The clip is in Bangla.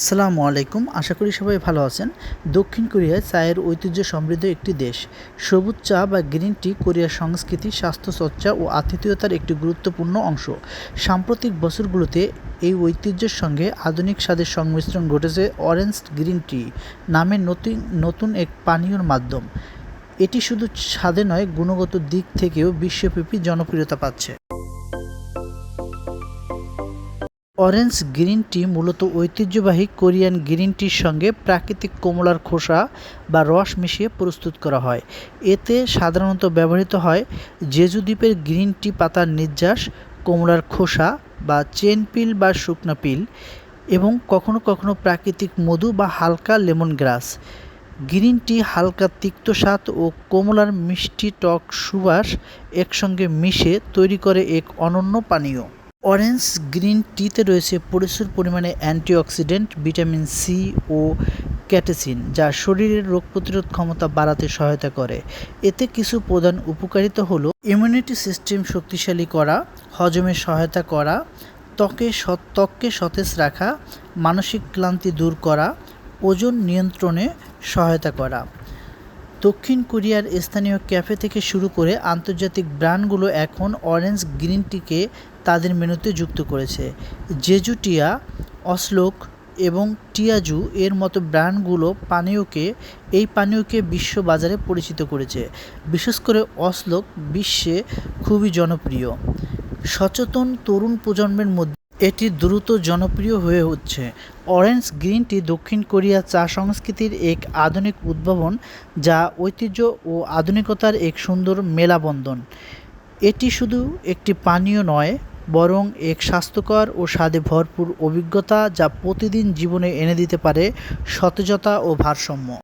আসসালামু আলাইকুম। আশা করি সবাই ভালো আছেন। দক্ষিণ কোরিয়া চায়ের ঐতিহ্য সমৃদ্ধ একটি দেশ। সবুজ চা বা গ্রিন টি কোরিয়ার সংস্কৃতি, স্বাস্থ্যচর্চা ও আতিথেয়তার একটি গুরুত্বপূর্ণ অংশ। সাম্প্রতিক বছরগুলোতে এই ঐতিহ্যের সঙ্গে আধুনিক স্বাদের সংমিশ্রণ ঘটেছে অরেঞ্জ গ্রিন টি নামের নতুন নতুন এক পানীয়র মাধ্যম। এটি শুধু স্বাদে নয়, গুণগত দিক থেকেও বিশ্বব্যাপী জনপ্রিয়তা পাচ্ছে। অরেঞ্জ গ্রিন টি মূলত ঐতিহ্যবাহী কোরিয়ান গ্রিন টির সঙ্গে প্রাকৃতিক কমলার খোসা বা রস মিশিয়ে প্রস্তুত করা হয়। এতে সাধারণত ব্যবহৃত হয় জেজু দ্বীপের গ্রিন টি পাতার নির্যাস, কমলার খোসা বা চেন পিল বা শুকনো পিল এবং কখনো কখনো প্রাকৃতিক মধু বা হালকা লেমন গ্রাস। গ্রিন টি হালকা তিক্ত স্বাদ ও কমলার মিষ্টি টক সুবাস একসঙ্গে মিশে তৈরি করে এক অনন্য পানীয়। অরেঞ্জ গ্রিন টিতে রয়েছে প্রচুর পরিমাণে অ্যান্টিঅক্সিডেন্ট, ভিটামিন সি ও ক্যাটেসিন, যা শরীরের রোগ প্রতিরোধ ক্ষমতা বাড়াতে সহায়তা করে। এতে কিছু প্রধান উপকারিতা হলো ইমিউনিটি সিস্টেম শক্তিশালী করা, হজমে সহায়তা করা, ত্বকে ত্বককে সতেজ রাখা, মানসিক ক্লান্তি দূর করা, ওজন নিয়ন্ত্রণে সহায়তা করা। দক্ষিণ কোরিয়ার স্থানীয় ক্যাফে থেকে শুরু করে আন্তর্জাতিক ব্র্যান্ডগুলো এখন অরেঞ্জ গ্রিন টিকে তাদের মেনুতে যুক্ত করেছে। জেজু টিয়া অশ্লোক এবং টিয়াজু এর মতো ব্র্যান্ডগুলো পানীয়কে, এই পানীয়কে বিশ্ব বাজারে পরিচিত করেছে। বিশেষ করে অশ্লোক বিশ্বে খুবই জনপ্রিয়। সচেতন তরুণ প্রজন্মের মধ্যে এটি দ্রুত জনপ্রিয় হয়ে হচ্ছে অরেঞ্জ গ্রিন টি দক্ষিণ কোরিয়া চা সংস্কৃতির এক আধুনিক উদ্ভাবন যা ঐতিহ্য ও আধুনিকতার এক সুন্দর মেলাবন্ধন। এটি শুধু একটি পানীয় নয়, বরং এক স্বাস্থ্যকর ও স্বাদে ভরপুর অভিজ্ঞতা যা প্রতিদিন জীবনে এনে দিতে পারে সতেজতা ও ভারসাম্য।